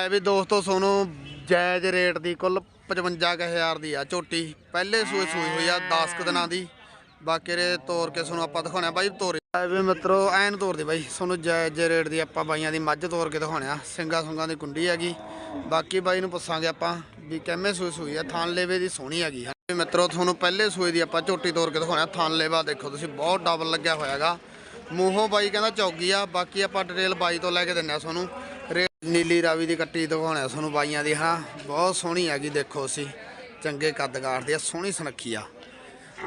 ਐ ਵੀ ਦੋਸਤੋ, ਸੋਨੂੰ ਜਾਇਜ਼ ਰੇਟ ਦੀ ਕੁੱਲ 55000 ਦੀ ਆ ਝੋਟੀ। ਪਹਿਲੇ ਸੂਏ ਸੂਈ ਹੋਈ ਆ 10 ਕੁ ਦਿਨਾਂ ਦੀ। ਬਾਕੀ ਰੇ ਤੋਰ ਕੇ ਤੁਹਾਨੂੰ ਆਪਾਂ ਦਿਖਾਉਣਾ ਬਾਈ ਤੋਰੇ। ਐ ਵੀ ਮਿੱਤਰੋ, ਐਨ ਤੋਰ ਦੇ ਬਾਈ। ਸੋਨੂੰ ਜਾਇਜ਼ ਰੇਟ ਦੀ ਆਪਾਂ ਬਾਈਆਂ ਦੀ ਮੱਝ ਤੋਰ ਕੇ ਦਿਖਾਉਣਾ ਸਿੰਗਾ ਸੁੰਗਾ ਦੀ ਕੁੰਡੀ ਹੈਗੀ। ਬਾਕੀ ਬਾਈ ਨੂੰ ਪੁੱਛਾਂਗੇ ਆਪਾਂ ਵੀ ਕਿਵੇਂ ਸੂਈ ਸੂਈ ਆ। ਥਾਨ ਲੇਵੇ ਦੀ ਸੋਹਣੀ ਹੈਗੀ। ਹੈ ਮਿੱਤਰੋ, ਤੁਹਾਨੂੰ ਪਹਿਲੇ ਸੂਏ ਦੀ ਆਪਾਂ ਝੋਟੀ ਤੋਰ ਕੇ ਦਿਖਾਉਣਾ ਥਾਨ ਲੇਵਾ ਦੇਖੋ ਤੁਸੀਂ, ਬਹੁਤ ਡਬਲ ਲੱਗਿਆ ਹੋਇਆਗਾ। ਮੂੰਹੋਂ ਬਾਈ ਕਹਿੰਦਾ ਚੌਗੀ ਆ। ਬਾਕੀ ਆਪਾਂ ਡਿਟੇਲ ਬਾਈ ਤੋਂ ਲੈ ਕੇ ਦਿੰਨੇ ਆ ਤੁਹਾਨੂੰ ਨੀਲੀ ਰਾਵੀ ਦੀ ਕੱਟੀ ਦਿਖਾਉਣਾ ਤੁਹਾਨੂੰ ਬਾਈਆਂ ਦੀ ਹਾਂ ਬਹੁਤ ਸੋਹਣੀ ਹੈਗੀ, ਦੇਖੋ ਅਸੀਂ ਚੰਗੇ ਕੱਦਗਾਰ ਦੀ ਆ, ਸੋਹਣੀ ਸੁਨੱਖੀ ਆ।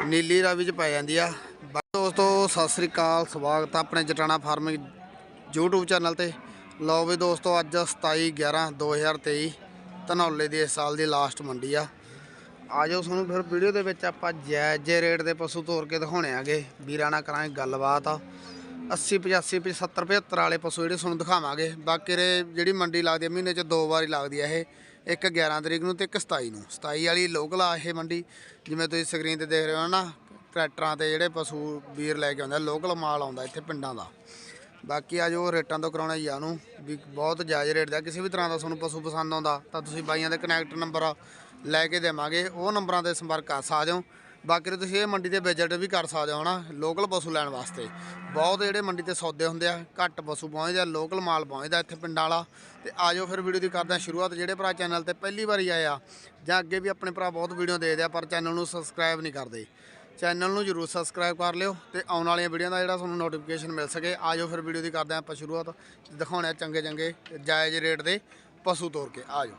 ਨੀਲੀ ਰਾਵੀ ਚ ਪੈ ਜਾਂਦੀ ਆ। ਬਾ- ਦੋਸਤੋ, ਸਤਿ ਸ੍ਰੀ ਅਕਾਲ, ਸਵਾਗਤ ਆ ਆਪਣੇ ਜਟਾਣਾ ਫਾਰਮਿੰਗ YouTube ਚੈਨਲ ਤੇ। ਲਓ ਵੀ ਦੋਸਤੋ, ਅੱਜ 27 11 2023 ਧਨੌਲੇ ਦੀ ਇਸ ਸਾਲ ਦੀ ਲਾਸਟ ਮੰਡੀ ਆ। ਆਜੋ ਤੁਹਾਨੂੰ ਫਿਰ ਵੀਡੀਓ ਦੇ ਵਿੱਚ ਆਪਾਂ ਜਾਇਜ਼ ਜਿਹੇ ਰੇਟ ਦੇ ਪਸ਼ੂ ਤੋਰ ਕੇ ਦਿਖਾਉਣੇ ਆਗੇ। ਵੀਰਾਂ ਨਾਲ ਕਰਾਂਗੇ ਗੱਲਬਾਤ। ਆ 80 85 75 75 ਵਾਲੇ ਪਸ਼ੂ ਜਿਹੜੇ ਤੁਹਾਨੂੰ ਦਿਖਾਵਾਂਗੇ। ਬਾਕੀ ਰੇ ਜਿਹੜੀ ਮੰਡੀ ਲੱਗਦੀ ਹੈ ਮਹੀਨੇ 'ਚ ਦੋ ਵਾਰੀ ਲੱਗਦੀ ਹੈ ਇਹ। ਇੱਕ 11 ਤਰੀਕ ਨੂੰ ਤੇ ਇੱਕ 27 ਨੂੰ। 27 ਵਾਲੀ ਲੋਕਲ ਆ ਇਹ ਮੰਡੀ। ਜਿਵੇਂ ਤੁਸੀਂ ਸਕਰੀਨ ਤੇ ਦੇਖ ਰਹੇ ਹੋ ਨਾ, ਟਰੈਕਟਰਾਂ ਤੇ ਜਿਹੜੇ ਪਸ਼ੂ ਵੀਰ ਲੈ ਕੇ ਆਉਂਦੇ ਲੋਕਲ ਮਾਲ ਆਉਂਦਾ ਇੱਥੇ ਪਿੰਡਾਂ ਦਾ। ਬਾਕੀ ਆ ਜੋ ਰੇਟਾਂ ਤੋਂ ਕਰਾਉਣਾ ਹੀ ਆ ਨੂੰ ਵੀ ਬਹੁਤ ਜਾਇਜ਼ ਰੇਟ ਦਾ। ਕਿਸੇ ਵੀ ਤਰ੍ਹਾਂ ਦਾ ਤੁਹਾਨੂੰ ਪਸ਼ੂ ਪਸੰਦ ਆਉਂਦਾ, ਤਾਂ ਤੁਸੀਂ ਬਾਈਆਂ ਦੇ ਕਨੈਕਟ ਨੰਬਰ ਲੈ ਕੇ ਦੇਵਾਂਗੇ। ਉਹ ਨੰਬਰਾਂ ਤੇ ਸੰਪਰਕ ਕਰ ਸਕਦੇ ਹੋ। ਬਾਕੀ ਤਾਂ ਤੁਸੀਂ ਇਹ ਮੰਡੀ ਤੇ ਵਿਜ਼ਿਟ ਵੀ ਕਰ ਸਕਦੇ ਹੋ ਨਾ ਲੋਕਲ ਪਸ਼ੂ ਲੈਣ ਵਾਸਤੇ। ਬਹੁਤ ਜਿਹੜੇ ਮੰਡੀ ਤੇ ਸੌਦੇ ਹੁੰਦੇ ਆ, ਘੱਟ ਪਸ਼ੂ ਪਹੁੰਚਦੇ ਆ ਲੋਕਲ ਮਾਲ ਪਹੁੰਚਦਾ ਇੱਥੇ ਪਿੰਡਾਂ ਵਾਲਾ। ਤੇ ਆਜੋ ਫਿਰ ਵੀਡੀਓ ਦੀ ਕਰਦੇ ਹਾਂ ਸ਼ੁਰੂਆਤ। ਜਿਹੜੇ ਭਰਾ ਚੈਨਲ ਤੇ ਪਹਿਲੀ ਵਾਰੀ ਆਏ ਆ, ਜਾਂ ਅੱਗੇ ਵੀ ਆਪਣੇ ਭਰਾ ਬਹੁਤ ਵੀਡੀਓ ਦੇਖਦੇ ਆ, ਪਰ ਚੈਨਲ ਨੂੰ ਸਬਸਕ੍ਰਾਈਬ ਨਹੀਂ ਕਰਦੇ। ਚੈਨਲ ਨੂੰ ਜਰੂਰ ਸਬਸਕ੍ਰਾਈਬ ਕਰ ਲਿਓ ਤੇ ਆਉਣ ਵਾਲੀਆਂ ਵੀਡੀਓ ਦਾ ਜਿਹੜਾ ਤੁਹਾਨੂੰ ਨੋਟੀਫਿਕੇਸ਼ਨ ਮਿਲ ਸਕੇ, ਆਜੋ ਫਿਰ ਵੀਡੀਓ ਦੀ ਕਰਦੇ ਹਾਂ ਆਪਾਂ ਸ਼ੁਰੂਆਤ। ਦਿਖਾਉਣੇ ਆ ਚੰਗੇ ਚੰਗੇ ਜਾਇਜ਼ ਰੇਟ ਦੇ ਪਸ਼ੂ ਤੋਰ ਕੇ, ਆਜੋ।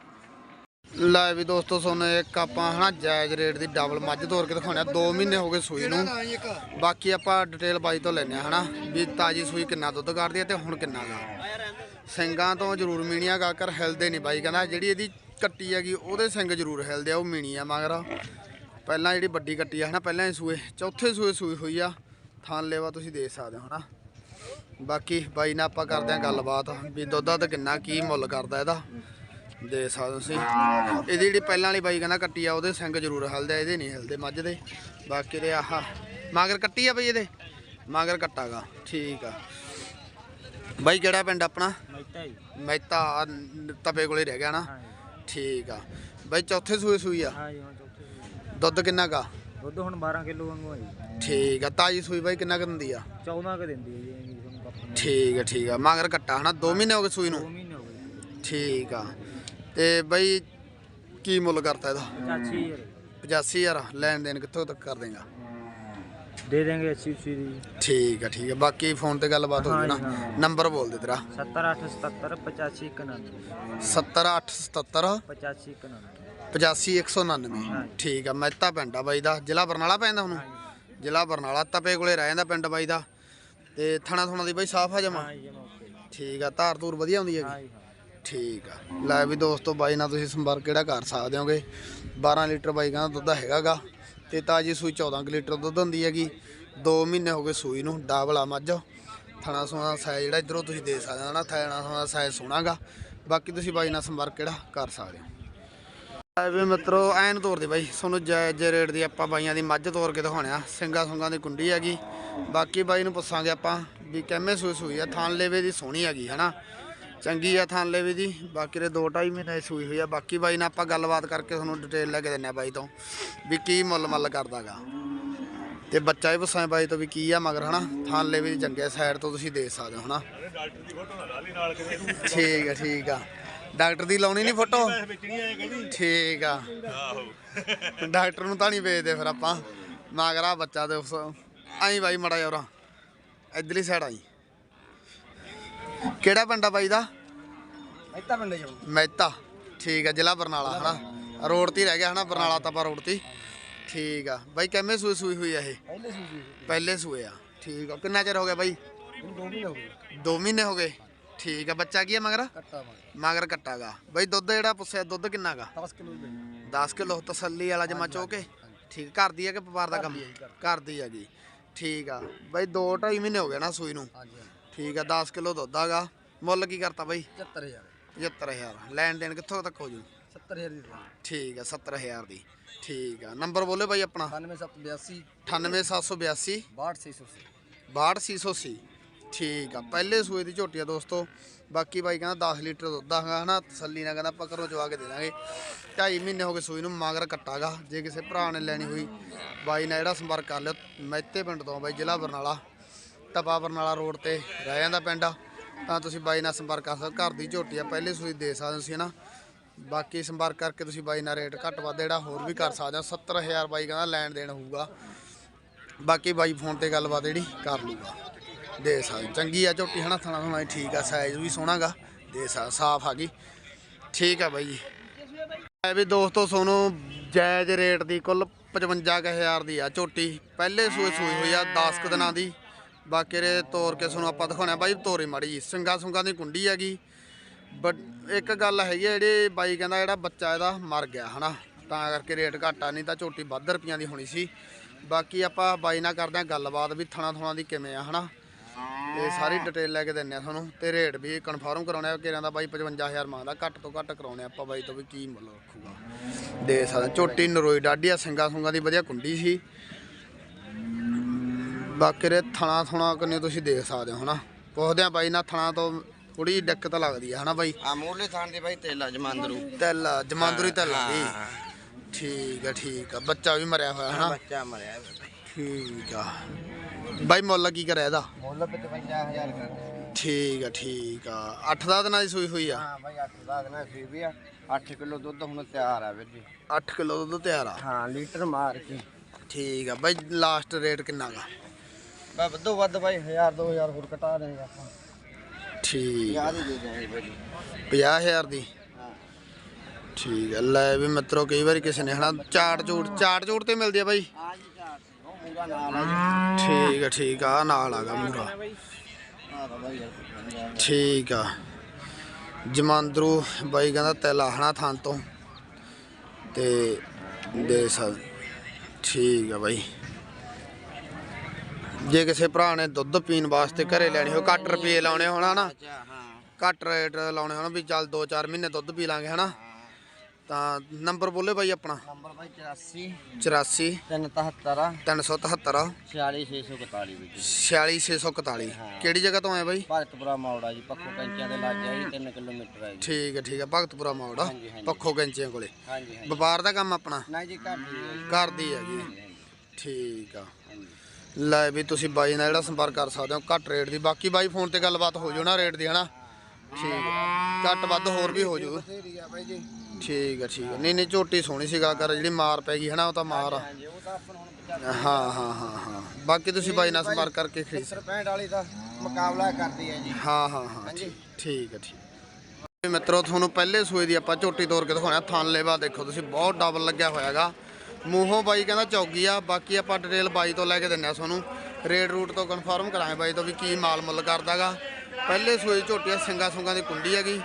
ਲੈ ਵੀ ਦੋਸਤੋ ਤੁਹਾਨੂੰ ਇੱਕ ਆਪਾਂ ਹਨਾ ਜਾਇਜ਼ ਰੇਟ ਦੀ ਡਬਲ ਮੱਝ ਤੋਰ ਕੇ ਦਿਖਾਉਣੇ ਆ। 2 ਮਹੀਨੇ ਹੋ ਗਏ ਸੂਈ ਨੂੰ। ਬਾਕੀ ਆਪਾਂ ਡਿਟੇਲ ਬਾਈ ਤੋਂ ਲੈਣੇ ਹਨਾ ਵੀ ਤਾਜੀ ਸੂਈ ਕਿੰਨਾ ਦੁੱਧ ਕੱਢਦੀ ਆ ਤੇ ਹੁਣ ਕਿੰਨਾ ਗਾ। ਸਿੰਘਾਂ ਤੋਂ ਜ਼ਰੂਰ ਮੀਣੀਆਂ ਗਾ ਕਰ ਹਿਲਦੇ ਨਹੀਂ ਬਾਈ। ਕਹਿੰਦਾ ਜਿਹੜੀ ਇਹਦੀ ਕੱਟੀ ਹੈਗੀ ਉਹਦੇ ਸਿੰਘ ਜ਼ਰੂਰ ਹਿਲਦੇ ਆ ਉਹ ਮੀਣੀ ਆ ਮਗਰ। ਪਹਿਲਾਂ ਜਿਹੜੀ ਵੱਡੀ ਕੱਟੀ ਆ ਹਨਾ ਪਹਿਲਾਂ ਹੀ ਸੂਏ ਚੌਥੇ ਸੂਏ ਸੂਈ ਹੋਈ ਆ। ਥਾਨ ਲੈਵਾ ਤੁਸੀਂ ਦੇਖ ਸਕਦੇ ਹੋ ਹਨਾ। ਬਾਕੀ ਬਾਈ ਨਾਲ ਆਪਾਂ ਕਰਦੇ ਆ ਗੱਲਬਾਤ ਵੀ ਦੁੱਧ ਦਾ ਕਿੰਨਾ ਕੀ ਮੁੱਲ ਕਰਦਾ ਇਹਦਾ। ਦੇ ਸਕਦੇ ਤੁਸੀਂ ਇਹਦੀ ਜਿਹੜੀ ਪਹਿਲਾਂ ਵਾਲੀ ਬਾਈ ਕਹਿੰਦਾ ਕੱਟੀ ਆ ਉਹਦੇ ਸਿੰਘ ਜ਼ਰੂਰ ਹਿਲਦੇ ਆ, ਇਹਦੇ ਨਹੀਂ ਹਿਲਦੇ ਮੱਝ ਦੇ। ਬਾਕੀ ਦੇ ਆਹ ਮਗਰ ਕੱਟੀ ਆ ਬਈ ਇਹਦੇ? ਮਗਰ ਕੱਟਾਗਾ ਠੀਕ ਆ। ਬਾਈ ਕਿਹੜਾ ਪਿੰਡ ਆਪਣਾ? ਮੈਤਾ ਹੀ ਮਹਿਤਾ ਆਹ ਨ- ਤਪੇ ਕੋਲੇ ਰਹਿ ਗਿਆ ਨਾ? ਹਾਂ ਜੀ। ਠੀਕ ਆ। ਬਾਈ ਚੌਥੇ ਸੂਏ ਸੂਈ ਆ? ਹਾਂ ਜੀ ਹੁਣ ਚੌਥੇ ਸੂਏ। ਦੁੱਧ ਕਿੰਨਾ ਕਾ ਦੁੱਧ ਹੁਣ 12 ਕਿਲੋ ਵਾਂਗੂ ਜੀ। ਠੀਕ ਆ ਤਾਜੀ ਸੂਈ ਬਾਈ ਕਿੰਨਾ ਕੁ ਦਿੰਦੀ ਆ? 14 ਕ ਦਿੰਦੀ ਹੈ ਜੀ ਇੰਨੀ ਤੁਹਾਨੂੰ ਕੱਪ ਨੂੰ ਠੀਕ ਆ ਠੀਕ ਆ। ਮਗਰ ਕੱਟਾ ਹਨਾ 2 ਮਹੀਨੇ ਹੋ ਗਏ ਸੂਈ 2 ਨੂੰ ਮਹੀਨੇ ਹੋ ਗਏ। ਠੀਕ ਆ। ਤੇ ਬਾਈ ਕੀ ਮੁੱਲ ਕਰਤਾ ਇਹਦਾ? ਚਾਚੀ ਯਾਰ 85000 ਲੈਣ ਦੇਣ ਕਿੱਥੋਂ ਤੱਕ ਕਰ ਦੇਗਾ? ਦੇ ਦੇਂਗੇ 80 80 ਦੀ। ਠੀਕ ਆ ਠੀਕ ਆ। ਬਾਕੀ ਫੋਨ ਤੇ ਗੱਲਬਾਤ ਹੋ ਗਈ ਨਾ। ਹਾਂ ਜੀ, ਹਾਂ। ਨੰਬਰ ਬੋਲ ਦੇ ਤੇਰਾ। 7877 85 91 70877 85 91 85199 ਹਾਂ। ਠੀਕ ਆ ਮਹਿਤਾ ਪਿੰਡ ਆ ਬਾਈ ਦਾ। ਜ਼ਿਲ੍ਹਾ ਬਰਨਾਲਾ ਪੈਂਦਾ ਹੁਣ ਜ਼ਿਲ੍ਹਾ ਬਰਨਾਲਾ ਤਪੇ ਕੋਲੇ ਰਹਿ ਜਾਂਦਾ ਪਿੰਡ ਬਾਈ ਦਾ। ਤੇ ਥਣਾ ਥਣਾ ਦੀ ਬਾਈ ਸਾਫ਼ ਆ ਜਮਾ? ਠੀਕ ਆ ਧਾਰ ਧੂਰ ਵਧੀਆ ਹੁੰਦੀ ਹੈਗੀ? ਠੀਕ ਆ। ਲੈ ਵੀ ਦੋਸਤੋ ਬਾਈ ਨਾਲ ਤੁਸੀਂ ਸੰਪਰਕ ਕਿਹੜਾ ਕਰ ਸਕਦੇ ਹੋਗੇ? 12 ਲੀਟਰ ਬਾਈ ਦਾ ਦੁੱਧ ਹੈਗਾਗਾ ਤੇ ਤਾਜੀ ਸੂਈ 14 ਕੁ ਲੀਟਰ ਦੁੱਧ ਹੁੰਦੀ ਹੈਗੀ। 2 ਮਹੀਨੇ ਹੋ ਗਏ ਸੂਈ ਨੂੰ, ਡਾਬਲਾ ਮੱਝ। ਥਣਾ ਸੋਨਾ ਸਾਇਜ਼ ਜਿਹੜਾ ਇਧਰੋਂ ਤੁਸੀਂ ਦੇ ਸਕਦੇ ਹੋ ਨਾ, ਥਣਾ ਸੋਨਾ ਸਾਇਜ਼ ਸੋਹਣਾਗਾ। ਬਾਕੀ ਤੁਸੀਂ ਬਾਈ ਨਾਲ ਸੰਪਰਕ ਕਿਹੜਾ ਕਰ ਸਕਦੇ ਹੋ? ਐਵੇਂ ਮਿੱਤਰੋ, ਐਨ ਤੋਰ ਦੇ ਬਾਈ। ਤੁਹਾਨੂੰ ਜਾਇਜ਼ ਰੇਟ ਦੀ ਆਪਾਂ ਬਾਈਆਂ ਦੀ ਮੱਝ ਤੋਰ ਕੇ ਦਿਖਾਉਣੇ ਆ। ਸਿੰਗਾ ਸੁੰਗਾ ਦੀ ਕੁੰਡੀ ਹੈਗੀ। ਬਾਕੀ ਬਾਈ ਨੂੰ ਪੁੱਛਾਂਗੇ ਆਪਾਂ ਵੀ ਕਿਵੇਂ ਸੂਈ ਸੂਈ ਆ ਥਾਨ ਲੇਵੇ ਦੀ ਸੋਹਣੀ ਹੈਗੀ, ਹਨਾ? ਚੰਗੀ ਆ ਥਾਨ ਵੀ ਜੀ। ਬਾਕੀ ਦੇ 2.5 ਮਹੀਨੇ ਸੂਈ ਹੋਈ ਆ। ਬਾਕੀ ਬਾਈ ਨਾਲ ਆਪਾਂ ਗੱਲਬਾਤ ਕਰਕੇ ਤੁਹਾਨੂੰ ਡਿਟੇਲ ਲੈ ਕੇ ਦਿੰਨੇ ਆ ਬਾਈ ਤੋਂ ਵੀ ਕੀ ਮੁੱਲ ਮੱਲ ਕਰਦਾਗਾ ਤੇ ਬੱਚਾ ਵੀ ਪੁੱਛਾਂ ਬਾਈ ਤੋਂ ਵੀ ਕੀ ਆ, ਮਗਰ ਹਨਾ ਥਾਨ ਲੇਵੇ ਦੀ ਚੰਗੇ ਸਾਈਡ ਤੋਂ ਤੁਸੀਂ ਦੇਖ ਸਕਦੇ ਹੋ ਹਨਾ। ਠੀਕ ਆ ਠੀਕ ਆ। ਡਾਕਟਰ ਦੀ ਲਾਉਣੀ ਨਹੀਂ ਫੋਟੋ? ਠੀਕ ਆ। ਡਾਕਟਰ ਨੂੰ ਤਾਂ ਨਹੀਂ ਵੇਚਦੇ ਫਿਰ ਆਪਾਂ। ਮਗਰਾ ਬੱਚਾ ਦੇ ਉਸ ਆਈ ਬਾਈ ਮੜਾ ਯਾਰਾ ਇਧਰਲੀ ਸਾਈਡ ਆਈ। ਕਿਹੜਾ ਪਿੰਡ ਆ ਬਾਈ ਦਾ? ਮੈਤਾ ਪਿੰਡ ਜੀ ਮਹਿਤਾ। ਠੀਕ ਆ ਜ਼ਿਲ੍ਹਾ ਬਰਨਾਲਾ ਹਨਾ? ਰੋਡ ਤੇ ਰਹਿ ਗਿਆ ਹਨਾ ਬਰਨਾਲਾ ਤਪਾ ਰੋਡ ਤੇ। ਠੀਕ ਆ। ਬਾਈ ਕਿੰਨੇ ਸੂਈ ਸੂਈ ਹੋਈ ਆ ਇਹ? ਪਹਿਲੇ ਸੂਜੀ ਪਹਿਲੇ ਸੂਏ ਆ। ਠੀਕ ਆ। ਕਿੰਨਾ ਚਿਰ ਹੋ ਗਿਆ ਬਾਈ? ਹੁਣ 2 ਮਹੀਨੇ ਹੋ ਗਏ। 2 ਮਹੀਨੇ ਹੋ ਗਏ। ਠੀਕ ਆ। ਬੱਚਾ ਕੀ ਆ ਮਗਰ? ਕੱਟਾ ਮਾਰ ਮਗਰ ਕੱਟਾਗਾ ਬਾਈ ਦੁੱਧ ਜਿਹੜਾ ਪੁੱਛਿਆ ਦੁੱਧ ਕਿੰਨਾ ਗਾ? 10 ਕਿਲੋ ਦੇ 10 ਕਿਲੋ ਤਸੱਲੀ ਵਾਲਾ ਜਮਾ ਚੋਕੇ? ਠੀਕ ਘਰ ਦੀ ਹੈ ਕਿ ਵਪਾਰ ਦਾ ਕੰਮ? ਘਰ ਦੀ। ਹੈ ਜੀ, ਠੀਕ ਆ। ਬਾਈ 2 2.5 ਮਹੀਨੇ ਹੋ ਗਏ ਨਾ ਸੂਈ ਨੂੰ। ਠੀਕ ਆ 10 ਕਿਲੋ ਦੁੱਧ ਆਗਾ। ਮੁੱਲ ਕੀ ਕਰਤਾ ਬਾਈ? 70000 75000 ਲੈਣ ਦੇਣ ਕਿੱਥੋਂ ਤੱਕ ਹੋ ਜੂ? 70000 ਦੀ ਠੀਕ ਆ 70000 ਦੀ। ਠੀਕ ਆ। ਨੰਬਰ ਬੋਲੇ ਬਾਈ ਆਪਣਾ? 9782 98782 62680 62680 ਠੀਕ ਆ ਪਹਿਲੇ ਸੂਏ ਦੀ ਝੋਟੀ ਆ ਦੋਸਤੋ। ਬਾਕੀ ਬਾਈ ਕਹਿੰਦਾ 10 ਲੀਟਰ ਦੁੱਧ ਆਗਾ ਹਨਾ? ਤਸੱਲੀ ਨਾਲ ਕਹਿੰਦਾ ਆਪਾਂ ਘਰੋਂ ਜਵਾ ਕੇ ਦੇ ਦਾਂਗੇ। ਢਾਈ ਮਹੀਨੇ ਹੋ ਗਏ ਸੂਈ ਨੂੰ ਮਗਰ ਕੱਟਾਗਾ। ਜੇ ਕਿਸੇ ਭਰਾ ਨੇ ਲੈਣੀ ਹੋਈ ਬਾਈ ਨਾਲ ਜਿਹੜਾ ਸੰਪਰਕ ਕਰ ਲਿਓ ਮਹਿਤੇ ਪਿੰਡ ਤੋਂ ਬਾਈ ਜ਼ਿਲ੍ਹਾ ਬਰਨਾਲਾ। ਤਪਾ ਬਰਨਾਲਾ ਰੋਡ ਤੇ ਰਹਿ ਜਾਂਦਾ ਪਿੰਡ ਆ। ਤਾਂ ਤੁਸੀਂ ਬਾਈ ਨਾਲ ਸੰਪਰਕ ਕਰ ਸਕਦੇ ਘਰ ਦੀ ਝੋਟੀ ਆ, ਪਹਿਲੇ ਸੂਈ ਦੇ ਸਕਦੇ ਹੋ ਤੁਸੀਂ, ਹਨਾ? ਬਾਕੀ ਸੰਪਰਕ ਕਰਕੇ ਤੁਸੀਂ ਬਾਈ ਨਾਲ ਰੇਟ ਘੱਟ ਵੱਧ ਜਿਹੜਾ, ਹੋਰ ਵੀ ਕਰ ਸਕਦੇ ਹੋ। 70000 ਬਾਈ ਕਹਿੰਦਾ ਲੈਣ ਦੇਣ ਹੋਊਗਾ। ਬਾਕੀ ਬਾਈ ਫੋਨ ਤੇ ਗੱਲਬਾਤ ਜਿਹੜੀ ਕਰ ਲੂਗਾ ਦੇ ਸਕਦੇ ਚੰਗੀ ਆ ਝੋਟੀ, ਹਨਾ? ਥਣਾ ਥਣਾ ਠੀਕ ਆ ਸਾਈਜ਼ ਵੀ ਸੋਹਣਾਗਾ ਦੇ ਸਕ ਸਾਫ਼ ਆ ਗਈ। ਠੀਕ ਆ ਬਾਈ ਜੀ। ਐ ਵੀ ਦੋਸਤੋ, ਸੋਨੂੰ ਜਾਇਜ਼ ਰੇਟ ਦੀ ਕੁੱਲ 55000 ਦੀ ਆ ਝੋਟੀ। ਪਹਿਲੇ ਸੂਏ ਸੂਈ ਹੋਈ ਆ 10 ਕੁ ਦਿਨਾਂ ਦੀ। ਬਾਕੀ ਰੇ ਤੋਰ ਕੇ ਤੁਹਾਨੂੰ ਆਪਾਂ ਦਿਖਾਉਣਾ ਬਾਈ, ਤੋਰੇ ਮਾੜੀ ਜੀ ਸਿੰਗਾ ਸੁੰਗਾ ਦੀ ਕੁੰਡੀ ਹੈਗੀ। ਬਟ ਇੱਕ ਗੱਲ ਹੈਗੀ ਆ ਜਿਹੜੀ ਬਾਈ ਕਹਿੰਦਾ ਜਿਹੜਾ ਬੱਚਾ ਇਹਦਾ ਮਰ ਗਿਆ, ਹਨਾ? ਤਾਂ ਕਰਕੇ ਰੇਟ ਘਾਟਾ ਨਹੀਂ ਤਾਂ ਝੋਟੀ ਵੱਧ ਰੁਪਈਆਂ ਦੀ ਹੋਣੀ ਸੀ। ਬਾਕੀ ਆਪਾਂ ਬਾਈ ਨਾਲ ਕਰਦੇ ਆ ਗੱਲਬਾਤ ਵੀ ਥਣਾ ਥਣਾ ਦੀ ਕਿਵੇਂ ਆ, ਹਨਾ? ਤੇ ਸਾਰੀ ਡਿਟੇਲ ਲੈ ਕੇ ਦਿੰਨੇ ਆ ਤੁਹਾਨੂੰ, ਤੇ ਰੇਟ ਵੀ ਕਨਫਰਮ ਕਰਾਉਣਾ ਕਿ ਦਾ ਬਾਈ 55000 ਮੰਗਦਾ ਘੱਟ ਤੋਂ ਘੱਟ ਕਰਾਉਣੇ ਆਪਾਂ ਬਾਈ ਤੋਂ ਵੀ ਕੀ ਮੁੱਲ ਰੱਖੂਗਾ। ਦੇ ਸਕਦੇ ਝੋਟੀ ਨਰੋਈ ਡਾਡੀਆ ਸਿੰਗਾ ਸੁੰਗਾ ਦੀ ਵਧੀਆ ਕੁੰਡੀ ਸੀ। ਬਾਕੀ ਰੇ ਥਣਾ ਥਣਾ ਕੰਨੇ ਤੁਸੀਂ ਦੇਖ ਸਕਦੇ ਹੋ ਹਨਾ? ਪੁੱਛਦੇ ਆ ਬਾਈ ਨਾਲ ਥਣਾ ਤੋਂ ਥੋੜੀ ਦਿੱਕਤ ਲੱਗਦੀ ਆ ਹਨਾ ਬਾਈ? ਆ ਮੂਰਲੇ ਥਾਂ ਦੇ ਬਾਈ ਤੇਲਾ ਜਮਾਂਦਰੂ। ਤੈਲ ਜਮਾਂਦਰੀ ਤੈਲ ਹਾਂ, ਹਾਂ। ਠੀਕ ਆ ਠੀਕ ਆ। ਬੱਚਾ ਵੀ ਮਰਿਆ ਹੋਇਆ ਹਨਾ? ਬੱਚਾ ਮਰਿਆ ਹੈ ਬਾਈ। ਠੀਕ ਆ। ਬਾਈ ਮੁੱਲ ਕੀ ਕਰਿਆ ਇਹਦਾ? ਮੁੱਲ 55000 ਕਰਦੇ ਠੀਕ ਆ ਠੀਕ ਆ। 8 ਦਿਨਾਂ ਦੀ ਸੂਈ ਹੋਈ ਆ? ਹਾਂ ਬਾਈ 8 ਦਾ ਦੇਣਾ ਸੀ ਵੀ ਆ। 8 ਕਿਲੋ ਦੁੱਧ ਹੁਣ ਤਿਆਰ ਆ ਵੀਰ ਜੀ। 8 ਕਿਲੋ ਦੁੱਧ ਤਿਆਰ ਆ? ਹਾਂ ਲੀਟਰ ਮਾਰ ਕੇ। ਠੀਕ ਆ। ਬਾਈ ਲਾਸਟ ਰੇਟ ਕਿੰਨਾ ਗਾ ਬਾ ਵੱਧੋ ਵੱਧ ਬਾਈ 1000 2000 ਹੋਰ ਘਟਾ ਦੇਂਗੇ ਆਪਾਂ। ਠੀਕ ਆ। ਯਾਦ ਹੀ ਦੇ ਦੇਂਗੇ ਬਾਈ ਜੀ। 50000 ਦੀ? ਹਾਂ। ਠੀਕ ਆ। ਲੈ ਵੀ ਮਿੱਤਰੋ ਕਈ ਵਾਰੀ ਕਿਸੇ ਨੇ ਹਨਾ ਚਾਟ ਚੂਟ ਚਾਟ ਚੂਟ ਤੇ ਮਿਲਦੀ ਆ ਬਾਈ? ਹਾਂ ਜੀ ਚਾਰ ਉਹ ਮੂੰਗਾ ਨਾਲ ਆ ਜੀ। ਠੀਕ ਆ ਠੀਕ ਆ। ਆਹ ਨਾਲ ਆਗਾ ਮੂਰਾ ਹਾਂ ਤਾਂ ਬਾਈ ਯਾਰ ਠੀਕ ਆ। ਜਮਾਂਦਰੂ ਬਾਈ ਕਹਿੰਦਾ ਤੈਲ ਆਹਣਾ ਥਾਂ ਤੋਂ। ਤੇ ਦੇ ਸਕ ਠੀਕ ਆ ਬਾਈ। ਜੇ ਕਿਸੇ ਭਰਾ ਨੇ ਦੁੱਧ ਪੀਣ ਵਾਸਤੇ ਘਰੇ ਲੈਣੀ ਹੋ ਘੱਟ ਰੁਪਏ ਲਾਉਣੇ ਹੋਣਾ ਨਾ ਘੱਟ ਰੇਟ ਲਾਉਣੇ ਹੋਣ ਵੀ ਚੱਲ 2-4 ਮਹੀਨੇ ਦੁੱਧ ਪੀ ਲਾਂਗੇ ਹਨਾ? ਤਾਂ ਨੰਬਰ ਬੋਲੇ ਬਾਈ ਆਪਣਾ? ਨੰਬਰ ਬਾਈ 84 84 373 377 46641 ਵਿੱਚ। 46641 ਕਿਹੜੀ ਜਗ੍ਹਾ ਤੋਂ ਆਏ ਬਾਈ? ਭਗਤਪੁਰਾ ਮੌੜਾ ਜੀ ਪੱਖੋ ਕੰਚਿਆਂ ਦੇ ਲੱਗ ਗਿਆ ਜੀ 3 ਕਿਲੋਮੀਟਰ ਹੈ ਜੀ। ਠੀਕ ਹੈ ਠੀਕ ਹੈ ਭਗਤਪੁਰਾ ਮੋੜ। ਪੱਖੋ ਕੈਂਚੀਆਂ ਕੋਲੇ। ਹਾਂਜੀ ਹਾਂਜੀ। ਵਪਾਰ ਦਾ ਕੰਮ ਆਪਣਾ? ਨਹੀਂ ਜੀ ਘਰ ਦੀ ਹੈ ਜੀ। ਠੀਕ ਆ। ਲੈ ਵੀ ਤੁਸੀਂ ਬਾਈ ਨਾਲ ਜਿਹੜਾ ਸੰਪਰਕ ਕਰ ਸਕਦੇ ਹੋ, ਘੱਟ ਰੇਟ ਦੀ। ਬਾਕੀ ਬਾਈ ਫੋਨ ਤੇ ਗੱਲਬਾਤ ਹੋ ਜਾਓ ਨਾ ਰੇਟ ਦੀ, ਹਨਾ? ਠੀਕ ਆ। ਘੱਟ ਵੱਧ ਹੋਰ ਵੀ ਹੋ ਜਾਊ। ਠੀਕ ਹੈ ਠੀਕ ਹੈ ਨਹੀਂ ਨਹੀਂ, ਝੋਟੀ ਸੋਹਣੀ ਸੀ, ਗੱਲ ਜਿਹੜੀ ਮਾਰ ਪੈ ਗਈ, ਹਨਾ, ਉਹ ਤਾਂ ਮਾਰ ਆ। ਹਾਂ ਹਾਂ ਹਾਂ ਹਾਂ। ਬਾਕੀ ਤੁਸੀਂ ਬਾਈ ਨਾਲ ਸੰਪਰਕ ਕਰਕੇ ਖਰੀਦ। 65 ਵਾਲੀ ਦਾ ਮੁਕਾਬਲਾ ਕਰਦੀ ਹੈ ਜੀ ਹਾਂ ਹਾਂ। ਹਾਂ ਠੀਕ ਹੈ ਠੀਕ ਮਿੱਤਰੋ, ਤੁਹਾਨੂੰ ਪਹਿਲੇ ਸੂਏ ਦੀ ਆਪਾਂ ਝੋਟੀ ਤੋੜ ਕੇ ਦਿਖਾਉਣਾ ਥਣ ਲੇਵਾ ਦੇਖੋ, ਤੁਸੀਂ ਬਹੁਤ ਡਬਲ ਲੱਗਿਆ ਹੋਇਆਗਾ। ਮੂੰਹੋਂ ਬਾਈ ਕਹਿੰਦਾ ਚੌਗੀ ਆ, ਬਾਕੀ ਆਪਾਂ ਡਿਟੇਲ ਬਾਈ ਤੋਂ ਲੈ ਕੇ ਦਿੰਨੇ ਆ ਤੁਹਾਨੂੰ। ਰੇਡ ਰੂਟ ਤੋਂ ਕਨਫਰਮ ਕਰਾਂਗੇ ਬਾਈ ਤੋਂ ਵੀ ਕੀ ਮਾਲ ਮੁੱਲ ਕਰਦਾਗਾ। ਪਹਿਲੇ ਸੂਈ ਦੀ ਝੋਟੀ ਆ ਸਿੰਗਾ ਸੁੰਗਾ ਦੀ ਕੁੰਡੀ ਹੈਗੀ।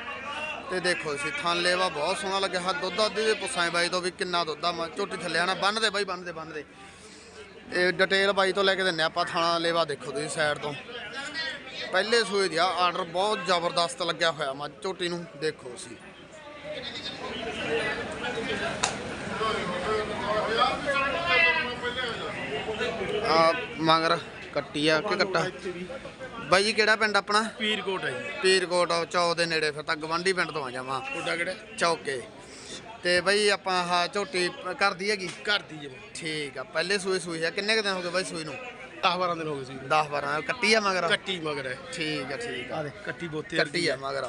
ਤੇ ਦੇਖੋ ਤੁਸੀਂ ਥਣ ਲੇਵਾ ਬਹੁਤ ਸੋਹਣਾ ਲੱਗਿਆ। ਹੱਥ ਦੁੱਧ ਅੱਧੀ ਦੇ ਪੁੱਛਾਂ ਬਾਈ ਤੋਂ ਵੀ ਕਿੰਨਾ ਦੁੱਧ ਆ। ਮੈਂ ਝੋਟੀ ਥੱਲੇ ਆਣਾ ਬੰਨ ਦੇ ਬਾਈ ਬੰਨ ਦੇ ਬੰਨ ਦੇ ਇਹ ਡਿਟੇਲ ਬਾਈ ਤੋਂ ਲੈ ਕੇ ਦਿੰਨੇ ਆ ਆਪਾਂ ਥਾਣਾ ਲੇਵਾ, ਦੇਖੋ ਤੁਸੀਂ ਸਾਈਡ ਤੋਂ। ਪਹਿਲੇ ਸੂਏ ਦੀ ਆ ਆਰਡਰ ਬਹੁਤ ਜ਼ਬਰਦਸਤ ਲੱਗਿਆ ਹੋਇਆ ਮੱਝ ਝੋਟੀ ਨੂੰ। ਦੇਖੋ ਤੁਸੀਂ ਆ ਮੰਗਰ ਕੱਟੀ ਆ ਕਿ ਕੱਟਾ? ਬਾਈ ਜੀ ਕਿਹੜਾ ਪਿੰਡ ਆਪਣਾ? ਪੀਰਕੋਟ ਹੈ ਜੀ। ਪੀਰਕੋਟ ਚੌ ਦੇ ਨੇੜੇ ਫਿਰ ਤਾਂ ਗਵੰਡੀ ਪਿੰਡ ਤੋਂ ਆ ਜਾਵਾਂ। ਤੁਹਾਡਾ ਕਿਹੜਾ? ਚੌਕੇ। ਤੇ ਬਾਈ ਆਪਾਂ ਆਹ ਝੋਟੀ ਕਰਦੀ ਹੈਗੀ? ਘਰ ਦੀ ਜੀ ਠੀਕ ਆ ਪਹਿਲੇ ਸੂਏ ਸੂਈ ਆ। ਕਿੰਨੇ ਕੁ ਦਿਨ ਹੋ ਗਏ ਬਾਈ ਸੂਈ ਨੂੰ? 10 12 ਦਿਨ ਹੋ ਗਏ ਸੀ। 10 12 ਕੱਟੀ ਆ ਮਗਰ? ਕੱਟੀ ਮਗਰ ਹੈ ਠੀਕ ਆ ਠੀਕ ਆ। ਆ ਦੇ ਕੱਟੀ ਬੋਤੇ ਕੱਟੀ ਆ ਮਗਰ।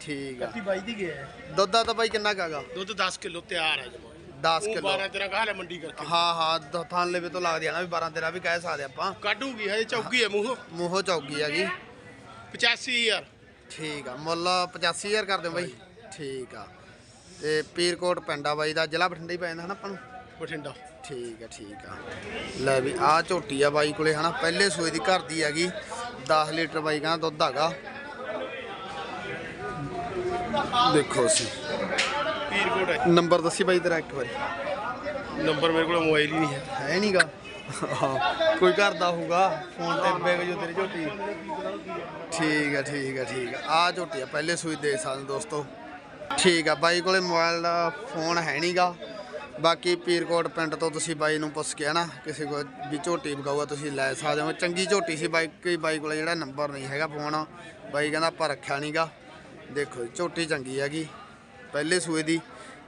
ਠੀਕ ਆ। ਕੱਟੀ ਬਾਈ ਦੀ ਗਿਆ। ਦੁੱਧ ਦਾ ਤਾਂ ਬਾਈ ਕਿੰਨਾ ਕਾਗਾ ਦੁੱਧ 10 ਕਿਲੋ ਤਿਆਰ ਹੈ ਜਮਾ 10 ਉਹ ਕਿਲੋ। 12 ਤੇਰਾ ਕਹਾ ਲੈ ਮੰਡੀ ਕਰਕੇ। ਹਾਂ ਹਾਂ ਦ- ਥਾਂ ਲੇਵੇ ਤੋਂ ਲੱਗਦੀ ਆ ਨਾ ਵੀ 12 13 ਵੀ ਕਹਿ ਸਕਦੇ ਆਪਾਂ। ਕਾਢੂਗੀ ਹਜੇ ਚੌਕੀ ਹੈ ਮੂੰਹ। ਮੂੰਹੋਂ ਚੌਗੀ ਹੈਗੀ 85000 ਠੀਕ ਆ ਮੁੱਲ 85000 ਕਰ ਦਿਓ ਬਾਈ। ਠੀਕ ਆ। ਤੇ ਪੀਰਕੋਟ ਪਿੰਡਾ ਬਾਈ ਦਾ ਜ਼ਿਲ੍ਹਾ ਬਠਿੰਡਾ ਹੀ ਪੈ ਜਾਂਦਾ ਹਨਾ ਆਪਾਂ ਨੂੰ? ਬਠਿੰਡਾ। ਠੀਕ ਆ ਠੀਕ ਆ। ਲੈ ਵੀ ਆ ਝੋਟੀ ਆ ਬਾਈ ਕੋਲੇ ਹਨਾ ਪਹਿਲੇ ਸੂਏ ਦੀ ਘਰ ਦੀ ਹੈਗੀ। 10 ਲੀਟਰ ਬਾਈ ਕਹਿੰਦਾ ਦੁੱਧ ਹੈਗਾ। ਦੇਖੋ ਸੀ ਪੀਰਕੋਟ ਹੈ? ਨੰਬਰ ਦੱਸੀ ਬਾਈ ਤੇਰਾ ਇੱਕ ਵਾਰੀ। ਨੰਬਰ ਮੇਰੇ ਕੋਲ ਮੋਬਾਈਲ ਹੀ ਨਹੀਂ ਹੈ। ਹੈ ਨਹੀਂਗਾ ਕੋਈ ਘਰ ਦਾ ਹੋਊਗਾ ਫੋਨ ਤੇ ਬੈਗ ਜੋ ਤੇਰੀ ਝੋਟੀ। ਠੀਕ ਆ ਠੀਕ ਆ ਠੀਕ ਆ। ਆ ਝੋਟੀ ਆ ਪਹਿਲੇ ਸੂਈ ਦੇ ਸਕਦੇ ਦੋਸਤੋ। ਠੀਕ ਆ ਬਾਈ ਕੋਲੇ ਮੋਬਾਈਲ ਦਾ ਫੋਨ ਹੈ ਨਹੀਂਗਾ ਬਾਕੀ ਪੀਰਕੋਟ ਪਿੰਡ ਤੋਂ ਤੁਸੀਂ ਬਾਈ ਨੂੰ ਪੁੱਛ ਕੇ ਨਾ ਕਿਸੇ ਕੋਲ ਵੀ ਝੋਟੀ ਵਿਕਾਊਗਾ ਤੁਸੀਂ ਲੈ ਸਕਦੇ ਹੋ। ਚੰਗੀ ਝੋਟੀ ਸੀ ਬਾਈ ਕੋਈ ਬਾਈ ਕੋਲ ਜਿਹੜਾ ਨੰਬਰ ਨਹੀਂ ਹੈਗਾ ਫੋਨ ਬਾਈ ਕਹਿੰਦਾ ਆਪਾਂ ਰੱਖਿਆ ਨਹੀਂਗਾ ਦੇਖੋ ਝੋਟੀ ਚੰਗੀ ਹੈਗੀ। ਪਹਿਲੇ ਸੂਏ ਦੀ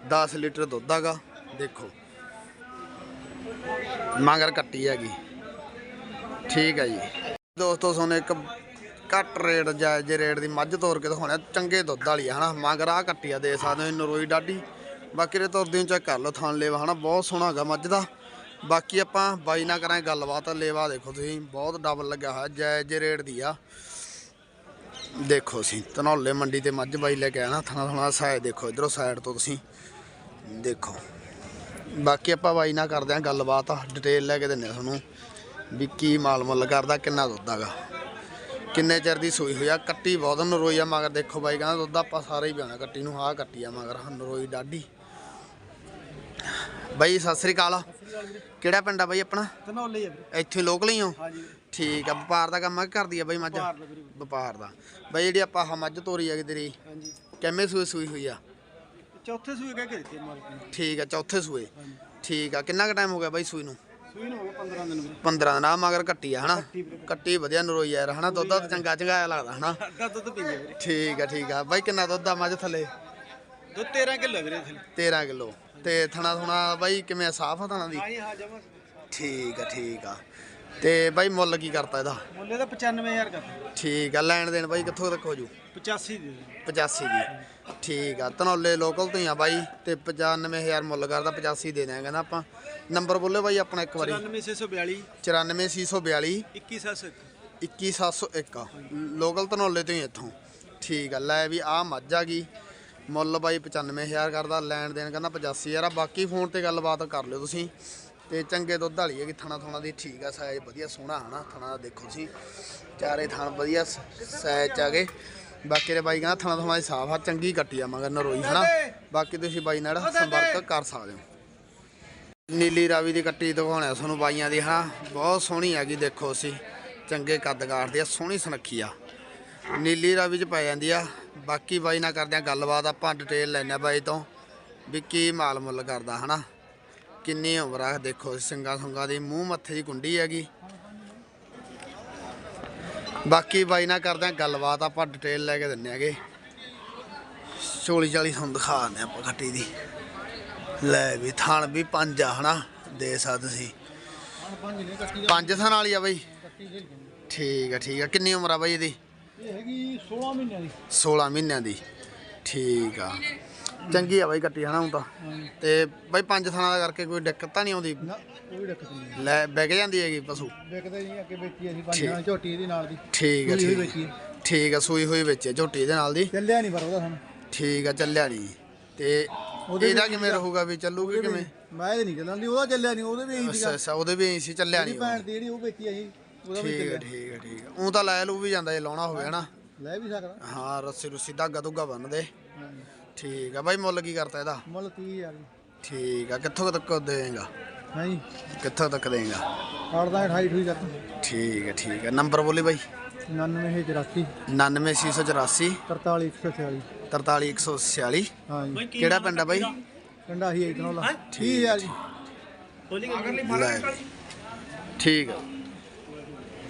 10 ਲੀਟਰ ਦੁੱਧ ਹੈਗਾ, ਦੇਖੋ। ਮੰਗਰ ਕੱਟੀ ਹੈਗੀ। ਠੀਕ ਹੈ ਜੀ। ਦੋਸਤੋ, ਤੁਹਾਨੂੰ ਇੱਕ ਘੱਟ ਰੇਟ ਜਾਇਜ਼ ਰੇਟ ਦੀ ਮੱਝ ਤੋਰ ਕੇ ਦਿਖਾਉਣਾ ਚੰਗੇ ਦੁੱਧ ਵਾਲੀ ਆ, ਹਨਾ? ਮੰਗਰ ਆ ਕੱਟੀ ਆ ਦੇ ਸਕਦੇ ਹੋ ਨਰੋਈ ਡਾਡੀ ਬਾਕੀ ਦੇ ਤੁਰਦੇ ਨੂੰ ਚੈੱਕ ਕਰ ਲਓ, ਥਾਣ ਲੇਵਾ, ਹਨਾ? ਬਹੁਤ ਸੋਹਣਾ ਹੈਗਾ ਮੱਝ ਦਾ। ਬਾਕੀ ਆਪਾਂ ਬਾਈ ਨਾਲ ਕਰਾਂਗੇ ਗੱਲਬਾਤ, ਲੇਵਾ ਦੇਖੋ ਤੁਸੀਂ, ਬਹੁਤ ਡਬਲ ਲੱਗਿਆ ਹੋਇਆ ਜਾਇਜ਼ ਰੇਟ ਦੀ ਆ। ਦੇਖੋ ਸੀ ਧਨੌਲੇ ਮੰਡੀ ਤੇ ਮੱਝ ਬਾਈ ਲੈ ਕੇ ਆਣਾ ਥਣਾ ਥਣਾ ਸਾਈਡ ਦੇਖੋ, ਇਧਰੋਂ ਸਾਈਡ ਤੋਂ ਤੁਸੀਂ ਦੇਖੋ। ਬਾਕੀ ਆਪਾਂ ਬਾਈ ਨਾਲ ਕਰਦੇ ਆਂ ਗੱਲਬਾਤ ਡਿਟੇਲ ਲੈ ਕੇ ਦਿੰਨੇ ਆ ਤੁਹਾਨੂੰ ਵੀ ਕੀ ਮਾਲ ਮੁੱਲ ਕਰਦਾ, ਕਿੰਨਾ ਦੁੱਧ ਹੈਗਾ। ਕਿੰਨੇ ਚਿਰ ਦੀ ਸੂਈ ਹੋਈ ਆ, ਕੱਟੀ ਬਹੁਤ ਨਰੋਈ ਆ, ਮਗਰ ਦੇਖੋ ਬਾਈ ਕਹਿੰਦਾ ਦੁੱਧ ਆਪਾਂ ਸਾਰਾ ਹੀ ਪਿਆਣਾ ਕੱਟੀ ਨੂੰ ਆਹ ਕੱਟੀ ਆ ਮਗਰ ਨਰੋਈ ਡਾਢੀ। ਬਾਈ, ਸਤਿ ਸ੍ਰੀ ਅਕਾਲ। ਕਿਹੜਾ ਪਿੰਡ ਆ ਬਾਈ ਆਪਣਾ? ਧਨੌਲੇ ਆ ਵੀਰੇ। ਇੱਥੇ ਲੋਕਲ ਹੀ ਹੋ? ਹਾਂਜੀ। ਠੀਕ ਆ ਵਪਾਰ ਦਾ ਕੰਮ ਆ ਕਿ ਕਰਦੀ ਆ ਬਾਈ ਮੱਝ? ਭਾਰ ਦਾ ਵੀਰੇ। ਵਪਾਰ ਦਾ। ਬਾਈ ਜਿਹੜੀ ਆਪਾਂ ਆਹ ਮੱਝ ਤੋਰੀ ਆ ਤੇਰੀ ਹਾਂਜੀ। ਕਿੰਨੇ ਸੂਏ ਸੂਈ ਹੋਈ ਆ? ਚੌਥੇ ਸੂਏ ਕਹਿ ਕੇ ਦਿੱਤੇ ਮਾਲਕ ਨੇ। ਠੀਕ ਆ ਚੌਥੇ ਸੂਏ। ਠੀਕ ਆ ਕਿੰਨਾ ਕੁ ਟਾਈਮ ਹੋ ਗਿਆ ਬਾਈ ਸੂਈ ਨੂੰ? ਸੂਈ ਨੂੰ ਹੋ ਗਿਆ 15 ਦਿਨ ਵੀਰੇ। 15 ਦਿਨ ਆ ਮਗਰ ਕੱਟੀ ਆ ਹਨਾ? ਕੱਟੀ ਵੀਰੇ। ਕੱਟੀ। ਵਧੀਆ ਨਰੋਈ ਯਾਰ ਹਨਾ? ਦੁੱਧ ਤਾਂ ਚੰਗਾ ਚੰਗਾ ਲੱਗਦਾ ਹਨਾ? ਅੱਧਾ ਦੁੱਧ ਪੀਂਦੇ ਵੀਰੇ। ਠੀਕ ਆ ਠੀਕ ਆ। ਬਾਈ ਕਿੰਨਾ ਦੁੱਧ ਆ ਮੱਝ ਥੱਲੇ? ਦੁੱਧ 13 ਕਿਲੋ ਵੀਰੇ ਥਲੇ 13 ਕਿਲੋ। ਤੇ ਥਣਾ ਥੁਣਾ ਬਾਈ ਕਿਵੇਂ ਸਾਫ਼ ਆ ਥਣਾ ਦੀ? ਹਾਂ ਜੀ ਹਾਂ ਜਮਾ ਠੀਕ ਆ ਠੀਕ ਆ। ਤੇ ਬਾਈ ਮੁੱਲ ਕੀ ਕਰਤਾ ਇਹਦਾ? ਮੁੱਲੇ ਦਾ 95000 ਕਰਦਾ ਠੀਕ ਆ ਲੈਣ ਦੇਣ ਬਾਈ ਕਿੱਥੋਂ ਤੱਕ ਹੋ ਜੂ? 85 ਦੇ ਦੇ 85 ਦੀ। ਠੀਕ ਆ ਧਨੌਲੇ ਲੋਕਲ ਤੋਂ ਹੀ ਆ ਬਾਈ ਤੇ 95000 ਮੁੱਲ ਕਰਦਾ 85 ਦੇ ਦਿਆਂ ਕਹਿੰਦਾ ਆਪਾਂ। ਨੰਬਰ ਬੋਲੇ ਬਾਈ ਆਪਣਾ ਇੱਕ ਵਾਰੀ। 94642 94642 21701 21701 ਲੋਕਲ ਧਨੌਲੇ ਤੋਂ ਹੀ ਇੱਥੋਂ। ਠੀਕ ਆ ਲੈ ਵੀ ਆ ਮੱਝ ਆ ਗਈ। ਮੁੱਲ ਬਾਈ 95000 ਕਰਦਾ, ਲੈਣ ਦੇਣ ਕਹਿੰਦਾ 85000 ਆ। ਬਾਕੀ ਫੋਨ ਤੇ ਗੱਲਬਾਤ ਕਰ ਲਿਓ ਤੁਸੀਂ। ਤੇ ਚੰਗੇ ਦੁੱਧ ਵਾਲੀ ਹੈਗੀ, ਥਣਾ ਥਣਾ ਦੀ ਠੀਕ ਆ ਸਾਈਜ਼ ਵਧੀਆ, ਸੋਹਣਾ ਹਨਾ, ਥਣਾ ਦਾ ਦੇਖੋ ਤੁਸੀਂ। ਚਾਰੇ ਥਣ ਵਧੀਆ ਸਾਈਜ਼ ਚ ਆ ਗਏ। ਬਾਕੀ ਦੇ ਬਾਈ ਕਹਿੰਦਾ ਥਣਾ ਥਣਾ ਦੀ ਸਾਫ਼ ਆ, ਚੰਗੀ ਕੱਟੀ ਆ, ਮਗਰ ਨਰੋਈ ਹਨਾ। ਬਾਕੀ ਤੁਸੀਂ ਬਾਈ ਨਾਲ ਸੰਪਰਕ ਕਰ ਸਕਦੇ ਹੋ। ਨੀਲੀ ਰਾਵੀ ਦੀ ਕੱਟੀ ਦਿਖਾਉਣਾ ਤੁਹਾਨੂੰ ਬਾਈਆਂ ਦੀ, ਹਾਂ। ਬਹੁਤ ਸੋਹਣੀ ਹੈਗੀ, ਦੇਖੋ ਅਸੀਂ ਚੰਗੇ ਕੱਦ ਕਾਠ ਦੀ ਆ, ਸੋਹਣੀ ਸੁਨੱਖੀ ਆ। ਨੀਲੀ ਰਾਵੀ ਚ ਪੈ ਜਾਂਦੀ ਆ। ਬਾਕੀ ਬਾਈ ਨਾਲ ਕਰਦੇ ਆ ਗੱਲਬਾਤ, ਆਪਾਂ ਡਿਟੇਲ ਲੈਣੇ ਬਾਈ ਤੋਂ ਵੀ ਕੀ ਮਾਲ ਮੁੱਲ ਕਰਦਾ, ਹਨਾ? ਕਿੰਨੀ ਉਮਰ ਆ, ਦੇਖੋ, ਸਿੰਗਾ ਸੁੰਗਾ ਦੀ, ਮੂੰਹ ਮੱਥੇ ਦੀ ਕੁੰਡੀ ਹੈਗੀ। ਬਾਕੀ ਬਾਈ ਨਾਲ ਕਰਦੇ ਆ ਗੱਲਬਾਤ, ਆਪਾਂ ਡਿਟੇਲ ਲੈ ਕੇ ਦਿੰਨੇ ਆਗੇ। ਚੋਲੀ ਚਾਲੀ ਤੁਹਾਨੂੰ ਦਿਖਾ ਦਿੰਦੇ ਆਪਾਂ ਖੱਟੀ ਦੀ। ਲੈ ਵੀ, ਥਣ ਵੀ ਪੰਜ ਆ, ਹਨਾ? ਦੇ ਸਕਦੇ ਸੀ ਪੰਜ ਨੇ ਥਣ ਵਾਲੀ ਆ ਬਾਈ। ਠੀਕ ਆ ਠੀਕ ਆ। ਕਿੰਨੀ ਉਮਰ ਆ ਬਾਈ ਇਹਦੀ? ਇਹ ਹੈਗੀ 16 ਮਹੀਨਿਆਂ ਦੀ। 16 ਮਹੀਨਿਆਂ ਦੀ। ਠੀਕ ਆ। ਚੰਗੀ ਆ ਬਾਈ ਕੱਟੀ ਹਨਾ ਹੁਣ ਤਾਂ। ਤੇ ਬਾਈ ਪੰਜ ਥਾਣਾ ਦਾ ਕਰਕੇ ਕੋਈ ਦਿੱਕਤ ਤਾਂ ਨਹੀਂ ਆਉਂਦੀ? ਨਾ ਕੋਈ ਦਿੱਕਤ ਨਹੀਂ ਲੈ ਵਿਕ ਜਾਂਦੀ ਹੈਗੀ ਪਸ਼ੂ? ਵਿਕਦੇ ਨਹੀਂ ਅੱਗੇ ਵੇਚੀ ਅਸੀਂ ਠੀਕ। ਪੰਜਾਂ ਝੋਟੀ ਇਹਦੀ ਨਾਲ ਦੀ। ਠੀਕ ਆ ਸੂਈ ਠੀਕ ਹੋਈ ਆ। ਵੇਚੀ। ਹੈ। ਠੀਕ ਆ ਸੂਈ ਹੋਈ ਵਿੱਚ ਹੈ ਝੋਟੀ ਦੇ ਨਾਲ ਦੀ। ਚੱਲਿਆ ਨਹੀਂ ਪਰ ਉਹਦਾ ਸਾਨੂੰ। ਠੀਕ ਆ ਚੱਲਿਆ ਨਹੀਂ। ਤੇ ਇਹਦਾ ਕਿਵੇਂ ਰਹੂਗਾ ਵੀ ਚੱਲੂਗੀ ਕਿਵੇਂ? ਮੈਂ ਇਹਦੇ ਨਹੀਂ ਚੱਲਣ ਦੀ ਉਹਦਾ ਚੱਲਿਆ ਨਹੀਂ ਉਹਦੇ ਵੀ ਇਹੀ ਅੱਛਾ ਅੱਛਾ ਉਹਦੇ ਵੀ ਸੀ ਚੱਲਿਆ ਨਹੀਂ ਭੈਣ ਦੀ ਜਿਹੜੀ ਉਹ ਵੇਚੀ ਅਸੀਂ। ਉਹਦਾ ਵੀ ਠੀਕ ਆ ਚੱਲਿਆ ਠੀਕ ਆ ਠੀਕ ਆ ਉਹ ਤਾਂ ਲੈ ਲੂ ਵੀ ਜਾਂਦਾ ਜੇ ਲਾਉਣਾ ਹੋਵੇ ਹਨਾ। ਲੈ ਵੀ ਸਕਦਾ। ਹਾਂ ਰੱਸੀ ਰੁੱਸੀ ਧਾਗਾ ਧੁੱਗਾ ਬੰਨਦੇ ਠੀਕ ਆ ਬਾਈ ਮੁੱਲ ਕੀ ਕਰਤਾ ਇਹਦਾ? ਮੁੱਲ 30000 ਦੀ ਠੀਕ ਆ ਕਿੱਥੋਂ ਤੱਕ ਦੇਗਾ ਹਾਂ ਜੀ। ਕਿੱਥੋਂ ਤੱਕ ਦੇਗਾ ਕਾੜਦਾ 28 ਠੂਈ ਕਰਦਾ ਠੀਕ ਹੈ ਠੀਕ ਹੈ ਨੰਬਰ ਬੋਲੀ ਬਾਈ। 9984 99684 43146 43146 ਹਾਂ ਜੀ। ਕਿਹੜਾ ਪਿੰਡ ਆ ਬਾਈ? ਕੰਡਾ ਹੀ ਇਤਨੋਲਾ 30000 ਜੀ। ਲੈ। ਠੀਕ ਹੈ